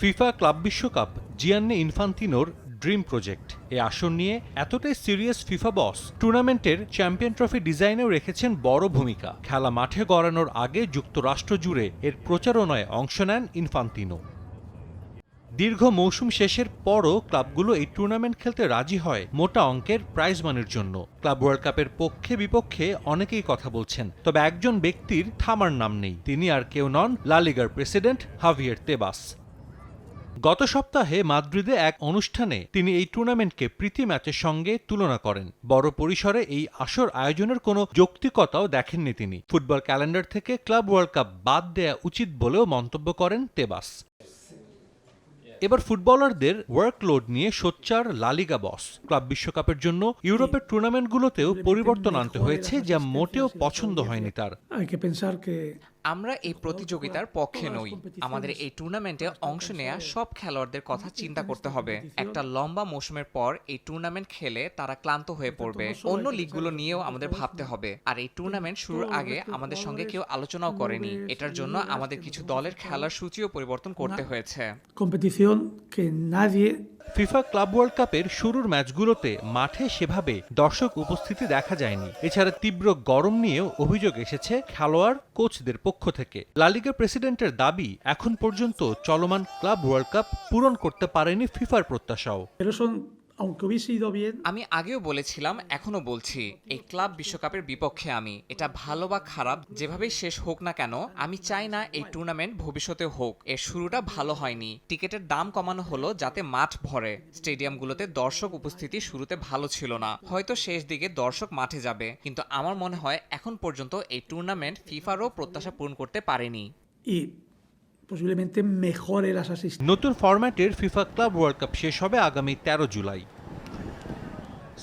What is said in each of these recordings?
FIFA club বিশ্বকাপ জিয়ান্নে ইনফান্তিনোর dream project. এই আসন নিয়ে এতটাই সিরিয়াস ফিফা বস, টুর্নামেন্টের চ্যাম্পিয়ন ট্রফি ডিজাইনেও রেখেছেন বড় ভূমিকা। খেলা মাঠে গড়ানোর আগে যুক্তরাষ্ট্র জুড়ে এর প্রচারণায় অংশ নেন ইনফান্তিনো। দীর্ঘ মৌসুম শেষের পরও ক্লাবগুলো এই টুর্নামেন্ট খেলতে রাজি হয় মোটা অঙ্কের প্রাইজ মানির জন্য। ক্লাব ওয়ার্ল্ড কাপের পক্ষে বিপক্ষে অনেকেই কথা বলছেন, তবে একজন ব্যক্তির থামার নাম নেই। তিনি আর কেউ নন লালিগার প্রেসিডেন্ট হাভিয়ের তেবাস। গত সপ্তাহে মাদ্রিদে এক অনুষ্ঠানে তিনি এই টুর্নামেন্টকে প্রীতি ম্যাচের সঙ্গে তুলনা করেন। বড় পরিসরে এই আসর আয়োজনের কোনো যৌক্তিকতাও দেখেননি তিনি। ফুটবল ক্যালেন্ডার থেকে ক্লাব ওয়ার্ল্ড কাপ বাদ দেয়া উচিত বলেও মন্তব্য করেন তেবাস। এবার ফুটবলারদের ওয়ার্কলোড নিয়ে সোচ্চার লালিগা বস। ক্লাব বিশ্বকাপের জন্য ইউরোপের টুর্নামেন্টগুলোতেও পরিবর্তন আনতে হয়েছে যা মোটেও পছন্দ হয়নি তার। আমরা এই প্রতিযোগিতার পক্ষে নই। আমাদের এই টুর্নামেন্টে অংশ নেয়া সব খেলোয়াড়দের কথা চিন্তা করতে হবে। একটা লম্বা মৌসুমের পর এই টুর্নামেন্ট খেলে তারা ক্লান্ত হয়ে পড়বে। অন্য লিগগুলো নিয়েও আমাদের ভাবতে হবে। আর এই টুর্নামেন্ট শুরুর আগে আমাদের সঙ্গে কেউ আলোচনাও করেনি। এটার জন্য আমাদের কিছু দলের খেলার সূচিও পরিবর্তন করতে হয়েছে। ফিফা ক্লাব ওয়ার্ল্ড কাপের শুরুর ম্যাচগুলোতে মাঠে সেভাবে দর্শক উপস্থিতি দেখা যায়নি। এছাড়া তীব্র গরম নিয়েও অভিযোগ এসেছে খেলোয়াড়, কোচদের পক্ষ থেকে। লালিগা প্রেসিডেন্টের দাবি, এখন পর্যন্ত চলমান ক্লাব ওয়ার্ল্ড কাপ পূরণ করতে পারেনি ফিফার প্রত্যাশাও। Aunque hubiese ido bien আমি আগেও বলেছিলাম এখনও বলছি এই ক্লাব বিশ্বকাপের বিপক্ষে আমি এটা ভালো বা খারাপ যেভাবেই শেষ হোক না কেন আমি চাই না এই টুর্নামেন্ট ভবিষ্যতে হোক। এর শুরুটা ভালো হয়নি। টিকেটের দাম কমানো হলো যাতে মাঠ ভরে। স্টেডিয়ামগুলোতে দর্শক উপস্থিতি শুরুতে ভালো ছিল না। হয়তো শেষ দিকে দর্শক মাঠে যাবে কিন্তু আমার মনে হয় এখন পর্যন্ত এই টুর্নামেন্ট ফিফারও প্রত্যাশা পূরণ করতে পারেনি। Posiblemente mejore las asistencias. নতুন ফরম্যাটের ফিফা ক্লাব ওয়ার্ল্ড কাপ শেষ হবে আগামী তেরো জুলাই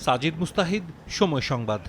সাজিদ মুস্তাহিদ, সময় সংবাদ